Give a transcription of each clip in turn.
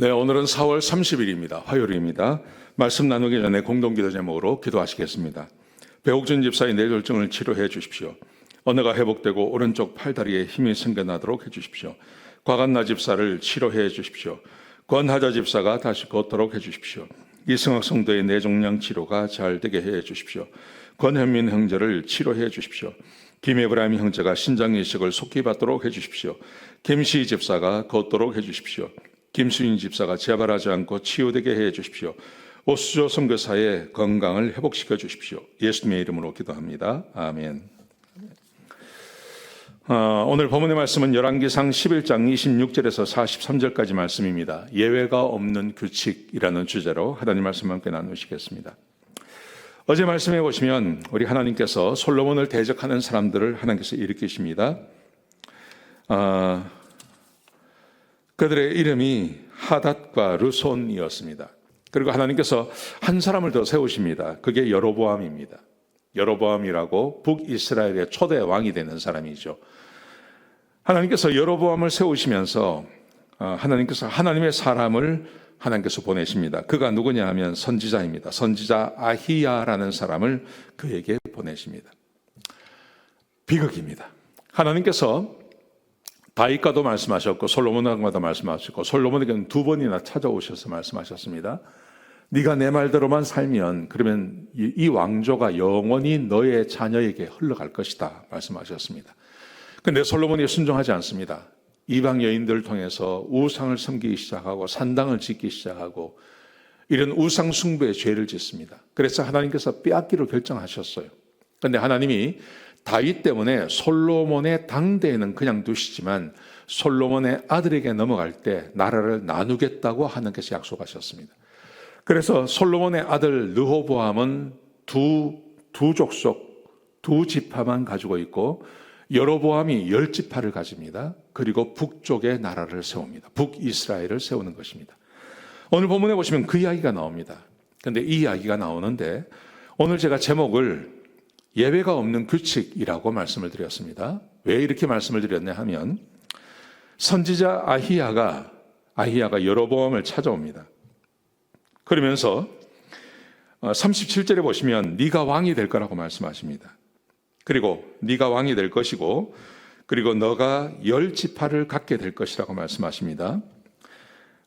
네, 오늘은 4월 30일입니다. 화요일입니다. 말씀 나누기 전에 공동기도 제목으로 기도하시겠습니다. 배옥준 집사의 뇌졸중을 치료해 주십시오. 언어가 회복되고 오른쪽 팔다리에 힘이 생겨나도록 해 주십시오. 과간나 집사를 치료해 주십시오. 권하자 집사가 다시 걷도록 해 주십시오. 이승학 성도의 뇌종양 치료가 잘 되게 해 주십시오. 권현민 형제를 치료해 주십시오. 김에브라임 형제가 신장 이식을 속히 받도록 해 주십시오. 김시 집사가 걷도록 해 주십시오. 김수인 집사가 재발하지 않고 치유되게 해 주십시오. 오수조 선교사의 건강을 회복시켜 주십시오. 예수님의 이름으로 기도합니다. 아멘. 어, 오늘 본문의 말씀은 열왕기상 11장 26절에서 43절까지 말씀입니다. 예외가 없는 규칙이라는 주제로 하나님 말씀 함께 나누시겠습니다. 어제 말씀해 보시면 우리 하나님께서 솔로몬을 대적하는 사람들을 하나님께서 일으키십니다. 아, 그들의 이름이 하닷과 르손이었습니다. 그리고 하나님께서 한 사람을 더 세우십니다. 그게 여로보암입니다. 여로보암이라고 북이스라엘의 초대 왕이 되는 사람이죠. 하나님께서 여로보암을 세우시면서 어, 하나님께서 하나님의 사람을 하나님께서 보내십니다. 그가 누구냐 하면 선지자입니다. 선지자 아히야라는 사람을 그에게 보내십니다. 비극입니다. 하나님께서 다윗과도 말씀하셨고 솔로몬과도 말씀하셨고 솔로몬에게는 두 번이나 찾아오셔서 말씀하셨습니다. 네가 내 말대로만 살면 그러면 이, 이 왕조가 영원히 너의 자녀에게 흘러갈 것이다 말씀하셨습니다. 근데 솔로몬이 순종하지 않습니다. 이방 여인들을 통해서 우상을 섬기기 시작하고 산당을 짓기 시작하고 이런 우상 숭배의 죄를 짓습니다. 그래서 하나님께서 빼앗기로 결정하셨어요. 근데 하나님이 다윗 때문에 솔로몬의 당대에는 그냥 두시지만 솔로몬의 아들에게 넘어갈 때 나라를 나누겠다고 하나님께서 약속하셨습니다. 그래서 솔로몬의 아들 르호보암은 두, 두 족속, 두 지파만 가지고 있고 여로보암이 열 지파를 가집니다. 그리고 북쪽의 나라를 세웁니다. 북이스라엘을 세우는 것입니다. 오늘 본문에 보시면 그 이야기가 나옵니다. 근데 이 이야기가 나오는데 오늘 제가 제목을 예외가 없는 규칙이라고 말씀을 드렸습니다. 왜 이렇게 말씀을 드렸냐 하면 선지자 아히야가 아히야가 여로보암을 찾아옵니다. 그러면서 37절에 보시면 네가 왕이 될 거라고 말씀하십니다. 그리고 네가 왕이 될 것이고 그리고 너가 열 지파를 갖게 될 것이라고 말씀하십니다.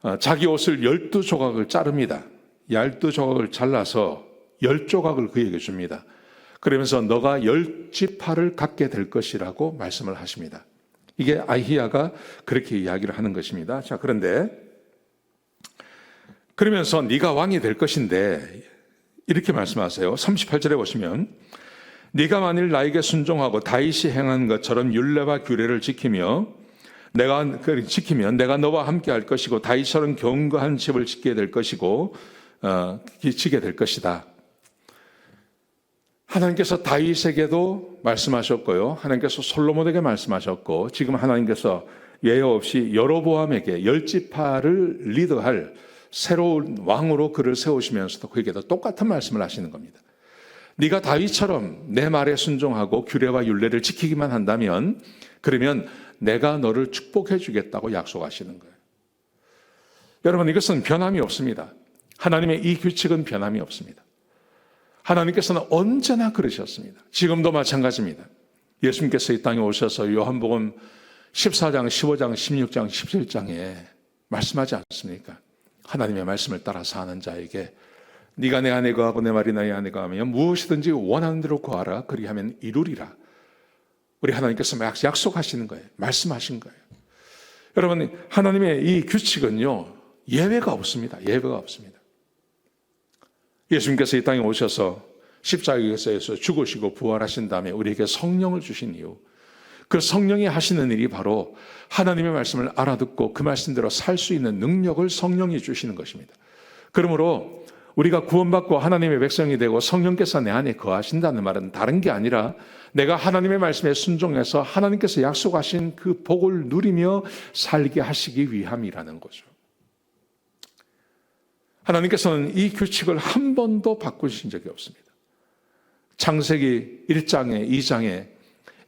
어, 자기 옷을 열두 조각을 자릅니다. 열두 조각을 잘라서 열 조각을 그에게 줍니다. 그러면서 너가 열 지파를 갖게 될 것이라고 말씀을 하십니다. 이게 아히야가 그렇게 이야기를 하는 것입니다. 자, 그런데 그러면서 네가 왕이 될 것인데 이렇게 말씀하세요. 38절에 보시면 네가 만일 나에게 순종하고 다윗이 행한 것처럼 율례와 규례를 지키며 내가 그 지키면 내가 너와 함께 할 것이고 다윗처럼 견고한 집을 짓게 될 것이고 어, 지게 될 것이다. 하나님께서 다윗에게도 말씀하셨고요. 하나님께서 솔로몬에게 말씀하셨고 지금 하나님께서 예외 없이 여로보암에게 열 지파를 리더할 새로운 왕으로 그를 세우시면서도 그에게도 똑같은 말씀을 하시는 겁니다. 네가 다윗처럼 내 말에 순종하고 규례와 윤례를 지키기만 한다면 그러면 내가 너를 축복해 주겠다고 약속하시는 거예요. 여러분 이것은 변함이 없습니다. 하나님의 이 규칙은 변함이 없습니다. 하나님께서는 언제나 그러셨습니다. 지금도 마찬가지입니다. 예수님께서 이 땅에 오셔서 요한복음 14장, 15장, 16장, 17장에 말씀하지 않습니까? 하나님의 말씀을 따라 사는 자에게 네가 내 안에 거하고 내 말이 나의 안에 거하면 무엇이든지 원하는 대로 구하라 그리하면 이루리라. 우리 하나님께서 약속하시는 거예요. 말씀하신 거예요. 여러분 하나님의 이 규칙은요 예외가 없습니다. 예외가 없습니다. 예수님께서 이 땅에 오셔서 십자가에서 죽으시고 부활하신 다음에 우리에게 성령을 주신 이유 그 성령이 하시는 일이 바로 하나님의 말씀을 알아듣고 그 말씀대로 살 수 있는 능력을 성령이 주시는 것입니다. 그러므로 우리가 구원받고 하나님의 백성이 되고 성령께서 내 안에 거하신다는 말은 다른 게 아니라 내가 하나님의 말씀에 순종해서 하나님께서 약속하신 그 복을 누리며 살게 하시기 위함이라는 거죠. 하나님께서는 이 규칙을 한 번도 바꾸신 적이 없습니다. 창세기 1장에 2장에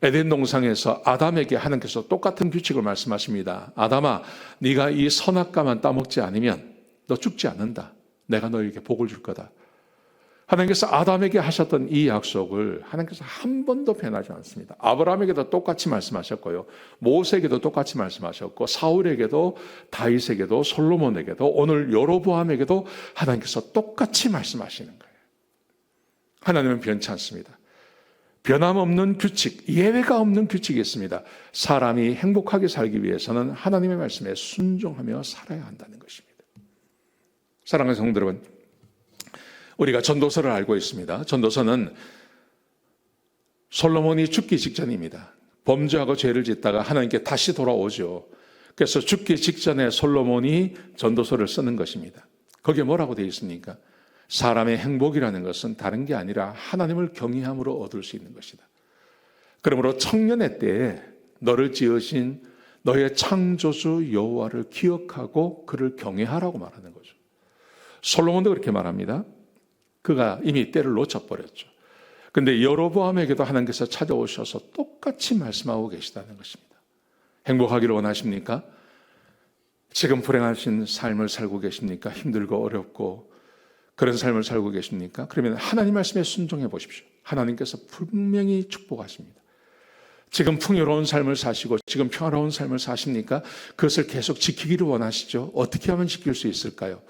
에덴 동상에서 아담에게 하나님께서 똑같은 규칙을 말씀하십니다. 아담아, 네가 이 선악과만 따먹지 않으면 너 죽지 않는다. 내가 너에게 복을 줄 거다. 하나님께서 아담에게 하셨던 이 약속을 하나님께서 한 번도 변하지 않습니다. 아브라함에게도 똑같이 말씀하셨고요. 모세에게도 똑같이 말씀하셨고 사울에게도 다윗에게도 솔로몬에게도 오늘 여로보암에게도 하나님께서 똑같이 말씀하시는 거예요. 하나님은 변치 않습니다. 변함없는 규칙, 예외가 없는 규칙이 있습니다. 사람이 행복하게 살기 위해서는 하나님의 말씀에 순종하며 살아야 한다는 것입니다. 사랑하는 성도 여러분, 우리가 전도서를 알고 있습니다. 전도서는 솔로몬이 죽기 직전입니다. 범죄하고 죄를 짓다가 하나님께 다시 돌아오죠. 그래서 죽기 직전에 솔로몬이 전도서를 쓰는 것입니다. 거기에 뭐라고 되어 있습니까? 사람의 행복이라는 것은 다른 게 아니라 하나님을 경외함으로 얻을 수 있는 것이다. 그러므로 청년의 때에 너를 지으신 너의 창조주 여호와를 기억하고 그를 경외하라고 말하는 거죠. 솔로몬도 그렇게 말합니다. 그가 이미 때를 놓쳐버렸죠. 근데 여로보암에게도 하나님께서 찾아오셔서 똑같이 말씀하고 계시다는 것입니다. 행복하기를 원하십니까? 지금 불행하신 삶을 살고 계십니까? 힘들고 어렵고 그런 삶을 살고 계십니까? 그러면 하나님 말씀에 순종해 보십시오. 하나님께서 분명히 축복하십니다. 지금 풍요로운 삶을 사시고 지금 평화로운 삶을 사십니까? 그것을 계속 지키기를 원하시죠? 어떻게 하면 지킬 수 있을까요?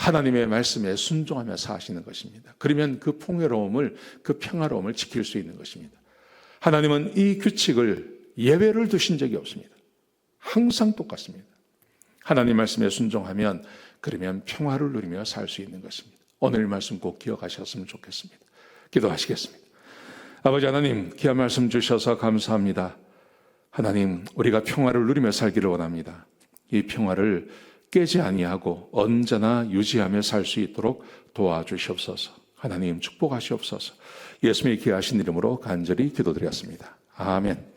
하나님의 말씀에 순종하며 사시는 것입니다. 그러면 그 풍요로움을, 그 평화로움을 지킬 수 있는 것입니다. 하나님은 이 규칙을 예외를 두신 적이 없습니다. 항상 똑같습니다. 하나님 말씀에 순종하면 그러면 평화를 누리며 살 수 있는 것입니다. 오늘 말씀 꼭 기억하셨으면 좋겠습니다. 기도하시겠습니다. 아버지 하나님, 귀한 말씀 주셔서 감사합니다. 하나님, 우리가 평화를 누리며 살기를 원합니다. 이 평화를 깨지 아니하고 언제나 유지하며 살 수 있도록 도와주시옵소서. 하나님 축복하시옵소서. 예수님의 귀하신 이름으로 간절히 기도드렸습니다. 아멘.